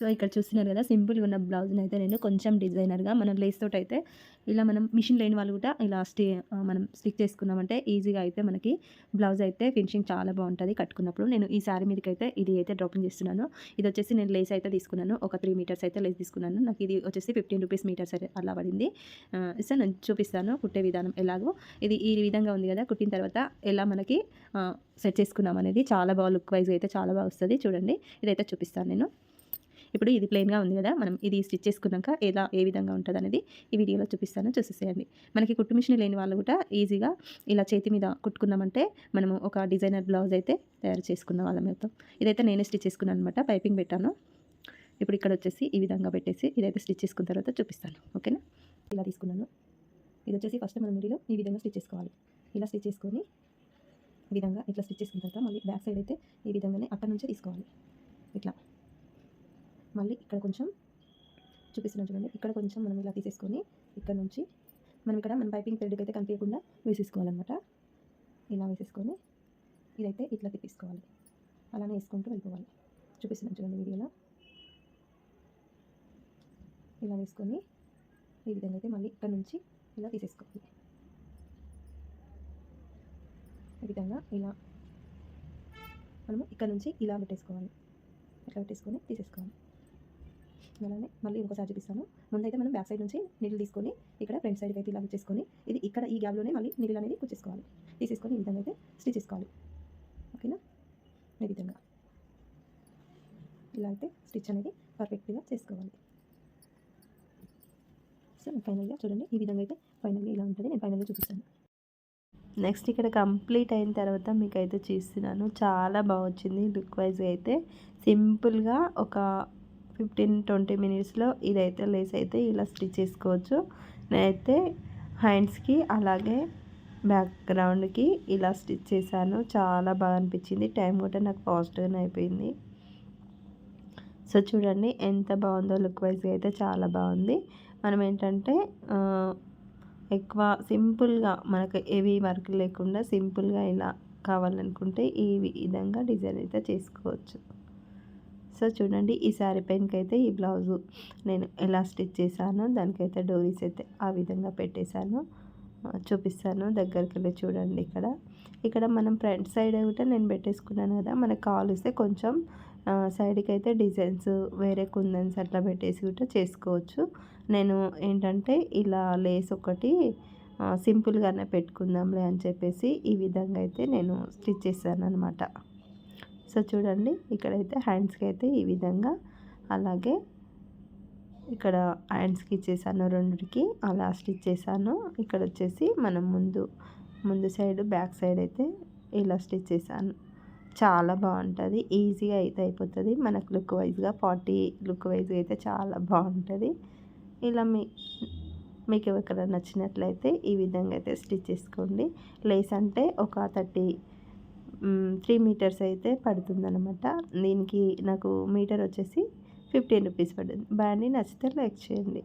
So ఇక్కడ చూస్తున్నారు కదా సింపుల్గా ఉన్న బ్లౌజ్ని అయితే నేను కొంచెం డిజైనర్గా మనం లేస్ తోటి అయితే ఇలా మనం మిషన్ లేని వాళ్ళు కూడా ఇలా స్టే మనం స్టిక్ చేసుకున్నామంటే ఈజీగా అయితే మనకి బ్లౌజ్ అయితే ఫినిషింగ్ చాలా బాగుంటుంది కట్టుకున్నప్పుడు. నేను ఈ శారీ మీదకి అయితే ఇది అయితే డ్రాపింగ్ చేస్తున్నాను. ఇది వచ్చేసి నేను లేస్ అయితే తీసుకున్నాను. ఒక త్రీ మీటర్స్ అయితే లేస్ తీసుకున్నాను. నాకు ఇది వచ్చేసి ఫిఫ్టీన్ రూపీస్ మీటర్స్ అయితే అలా పడింది. సార్ నేను చూపిస్తాను కుట్టే విధానం ఎలాగో. ఇది ఈ విధంగా ఉంది కదా కుట్టిన తర్వాత ఎలా మనకి సెట్ చేసుకున్నాం అనేది చాలా బాగా లుక్ వైజ్ అయితే చాలా బాగా వస్తుంది. చూడండి ఇదైతే చూపిస్తాను నేను. ఇప్పుడు ఇది ప్లెయిన్గా ఉంది కదా మనం ఇది స్టిచ్ చేసుకున్నాక ఎలా ఏ విధంగా ఉంటుంది అనేది ఈ వీడియోలో చూపిస్తాను చూసేసేయండి. మనకి కుట్టు మిషన్ లేని వాళ్ళు కూడా ఈజీగా ఇలా చేతి మీద కుట్టుకున్నామంటే మనము ఒక డిజైనర్ బ్లౌజ్ అయితే తయారు చేసుకున్న వాళ్ళం మొత్తం. ఇదైతే నేనే స్టిచ్ చేసుకున్నాను అనమాట పైపింగ్ పెట్టాను. ఇప్పుడు ఇక్కడ వచ్చేసి ఈ విధంగా పెట్టేసి ఇదైతే స్టిచ్ చేసుకున్న తర్వాత చూపిస్తాను ఓకేనా? ఇలా తీసుకున్నాను. ఇది వచ్చేసి ఫస్ట్ మనం మిడిలో ఈ విధంగా స్టిచ్ చేసుకోవాలి. ఇలా స్టిచ్ చేసుకొని ఈ విధంగా ఇట్లా స్టిచ్ చేసుకున్న తర్వాత మళ్ళీ బ్యాక్ సైడ్ అయితే ఈ విధంగానే అక్కడ నుంచే తీసుకోవాలి. ఇట్లా. మళ్ళీ ఇక్కడ కొంచెం చూపిస్తున్నాను చూడండి. ఇక్కడ కొంచెం మనం ఇలా తీసేసుకొని ఇక్కడ నుంచి మనం ఇక్కడ మన పైపింగ్ థ్రెడ్కి అయితే కనిపించకుండా వేసేసుకోవాలన్నమాట. ఇలా వేసేసుకొని ఇదైతే ఇట్లా తిప్పేసుకోవాలి. అలానే వేసుకుంటూ వెళ్ళిపోవాలి. చూపిస్తున్నాను చూడండి వీడియోలో. ఇలా వేసుకొని ఈ విధంగా అయితే మళ్ళీ ఇక్కడ నుంచి ఇలా తీసేసుకోవాలి. ఈ విధంగా ఇలా మనము ఇక్కడ నుంచి ఇలా పెట్టేసుకోవాలి. ఇట్లా పెట్టేసుకొని తీసేసుకోవాలి. అలానే మళ్ళీ ఇంకోసారి చూపిస్తాను ముందైతే మనం బ్యాక్ సైడ్ నుంచి నీళ్ళు తీసుకొని ఇక్కడ ఫ్రంట్ సైడ్కి అయితే ఇలా వచ్చేసుకొని ఇది ఇక్కడ ఈ గ్యాప్లోనే మళ్ళీ నీళ్ళు అనేది కుచ్చేసుకోవాలి తీసేసుకొని ఈ విధంగా అయితే స్టిచ్ చేసుకోవాలి. ఓకేనా ఈ విధంగా. ఇలా అయితే స్టిచ్ అనేది పర్ఫెక్ట్గా చేసుకోవాలి. సో ఫైనల్గా చూడండి. ఈ విధంగా అయితే ఫైనల్గా ఇలా ఉంటుంది. నేను ఫైనల్గా చూపిస్తాను. నెక్స్ట్ ఇక్కడ కంప్లీట్ అయిన తర్వాత మీకు అయితే చూస్తున్నాను. చాలా బాగా వచ్చింది. లుక్ వైజ్గా అయితే సింపుల్గా ఒక ఫిఫ్టీన్ ట్వంటీ మినిట్స్లో ఇదైతే లేస్ అయితే ఇలా స్టిచ్ చేసుకోవచ్చు. నేనైతే హ్యాండ్స్కి అలాగే బ్యాక్గ్రౌండ్కి ఇలా స్టిచ్ చేశాను. చాలా బాగా అనిపించింది. టైం కూడా నాకు ఫాస్ట్గానే అయిపోయింది. సో చూడండి ఎంత బాగుందో లుక్ వైజ్గా అయితే చాలా బాగుంది. మనం ఏంటంటే ఎక్కువ సింపుల్గా మనకు ఏవి వర్క్ లేకుండా సింపుల్గా ఇలా కావాలనుకుంటే ఈ విధంగా డిజైన్ అయితే చేసుకోవచ్చు. సో చూడండి ఈ శారీ పెయిన్కి అయితే ఈ బ్లౌజు. నేను ఎలా స్టిచ్ చేశాను దానికైతే డోరీస్ అయితే ఆ విధంగా పెట్టేశాను. చూపిస్తాను దగ్గరికి వెళ్ళి చూడండి ఇక్కడ. ఇక్కడ మనం ఫ్రంట్ సైడ్ కూడా నేను పెట్టేసుకున్నాను కదా మనకు కావాలిస్తే కొంచెం సైడ్కి అయితే డిజైన్స్ వేరే కుందన్స్ అట్లా పెట్టేసి కూడా చేసుకోవచ్చు. నేను ఏంటంటే ఇలా లేస్ ఒకటి సింపుల్గానే పెట్టుకుందాంలే అని చెప్పేసి ఈ విధంగా అయితే నేను స్టిచ్ చేశాను అనమాట సో చూడండి ఇక్కడైతే హ్యాండ్స్కి అయితే ఈ విధంగా అలాగే ఇక్కడ హ్యాండ్స్కి ఇచ్చేసాను రెండుకి అలా స్టిచ్ చేశాను ఇక్కడ వచ్చేసి మనం ముందు ముందు సైడ్ బ్యాక్ సైడ్ అయితే ఇలా స్టిచ్ చేశాను చాలా బాగుంటుంది. ఈజీగా అయితే అయిపోతుంది. మనకు లుక్ వైజ్గా ఫార్టీ లుక్ వైజ్గా అయితే చాలా బాగుంటుంది. ఇలా మీ మీకు ఎవరికైనా నచ్చినట్లయితే ఈ విధంగా అయితే స్టిచ్ చేసుకోండి. లేస్ అంటే ఒక థర్టీ త్రీ మీటర్స్ అయితే పడుతుందనమాట దీనికి నాకు మీటర్ వచ్చేసి ఫిఫ్టీన్ రూపీస్ పడుతుంది. బ్యాండ్ నచ్చితే లైక్ చేయండి.